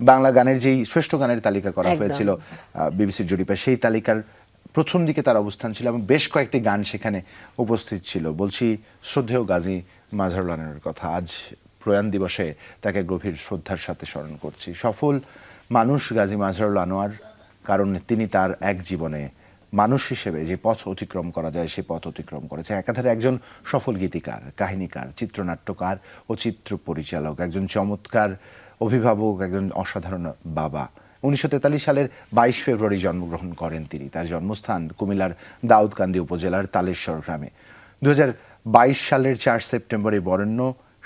বাংলা গানের যেই শ্রেষ্ঠ গানের তালিকা করা হয়েছিল বিবিসির জরিপে সেই তালিকার প্রথম দিকে তার অবস্থান ছিল এবং বেশ কয়েকটি গান সেখানে উপস্থিত ছিল। বলছি শ্রদ্ধেয় গাজী মাজহারুল আনোয়ারের কথা আজ প্রয়াণ দিবসে তাকে গভীর শ্রদ্ধার সাথে স্মরণ করছি। সফল মানুষ গাজী মাজহারুল আনোয়ার কারণ তিনি তার এক জীবনে মানুষ হিসেবে যে পথ অতিক্রম করা যায় সে পথ অতিক্রম করেছে। একাধারে একজন সফল গীতিকার কাহিনীকার চিত্রনাট্যকার ও চিত্র পরিচালক একজন চমৎকার অভিভাবক একজন অসাধারণ বাবা। উনিশশো তেতাল্লিশ সালের বাইশ ফেব্রুয়ারি জন্মগ্রহণ করেন তিনি। তার জন্মস্থান কুমিল্লার দাউদকান্দি উপজেলার তালেশ্বর গ্রামে। দু হাজার বাইশ সালের চার সেপ্টেম্বরে বরেণ্য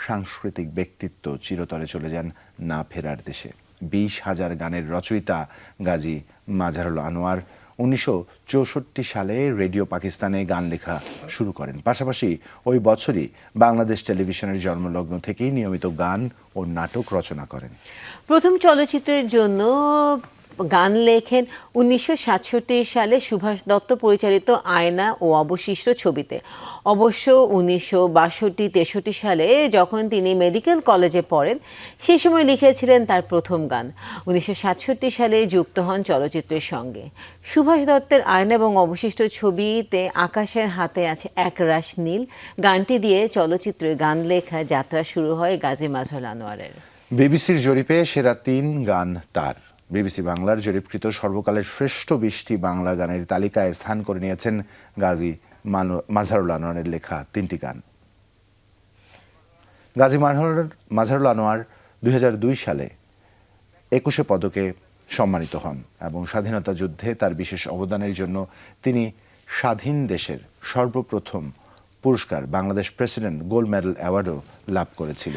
সাংস্কৃতিক ব্যক্তিত্ব চিরতরে চলে যান না ফেরার দেশে। বিশ হাজার গানের রচয়িতা গাজী মাজারুল আনোয়ার উনিশশো চৌষট্টি সালে রেডিও পাকিস্তানে গান লেখা শুরু করেন। পাশাপাশি ওই বছরই বাংলাদেশ টেলিভিশনের জন্মলগ্ন থেকেই নিয়মিত গান ও নাটক রচনা করেন। প্রথম চলচ্চিত্রের জন্য গান লেখেন উনিশশো সাতষট্টি সালে সুভাষ দত্ত পরিচালিত আয়না ও অবশিষ্ট ছবিতে। অবশ্য উনিশশো বাষট্টি, তেষট্টি সালে যখন তিনি মেডিকেল কলেজে পড়েন সেই সময় লিখেছিলেন তার প্রথম গান। উনিশশো সাতষট্টি সালে যুক্ত হন চলচ্চিত্রের সঙ্গে। সুভাষ দত্তের আয়না এবং অবশিষ্ট ছবিতে আকাশের হাতে আছে এক রাশ নীল। গানটি দিয়ে চলচ্চিত্রের গান লেখা যাত্রা শুরু হয় গাজী মাজহার আনোয়ারের। বিবিসির জরিপে সেরা তিন গান তার। বিবিসি বাংলার জরিপকৃত সর্বকালের শ্রেষ্ঠ বিশটি বাংলা গানের তালিকায় স্থান করে নিয়েছেন গাজী মাজহারুল আনোয়ারের লেখা তিনটি গান। গাজী মানহার মাজহারুল আনোয়ার দুই হাজার দুই সালে একুশে পদকে সম্মানিত হন এবং স্বাধীনতা যুদ্ধে তার বিশেষ অবদানের জন্য তিনি স্বাধীন দেশের সর্বপ্রথম পুরস্কার বাংলাদেশ প্রেসিডেন্ট গোল্ড মেডেল অ্যাওয়ার্ডও লাভ করেছিলেন।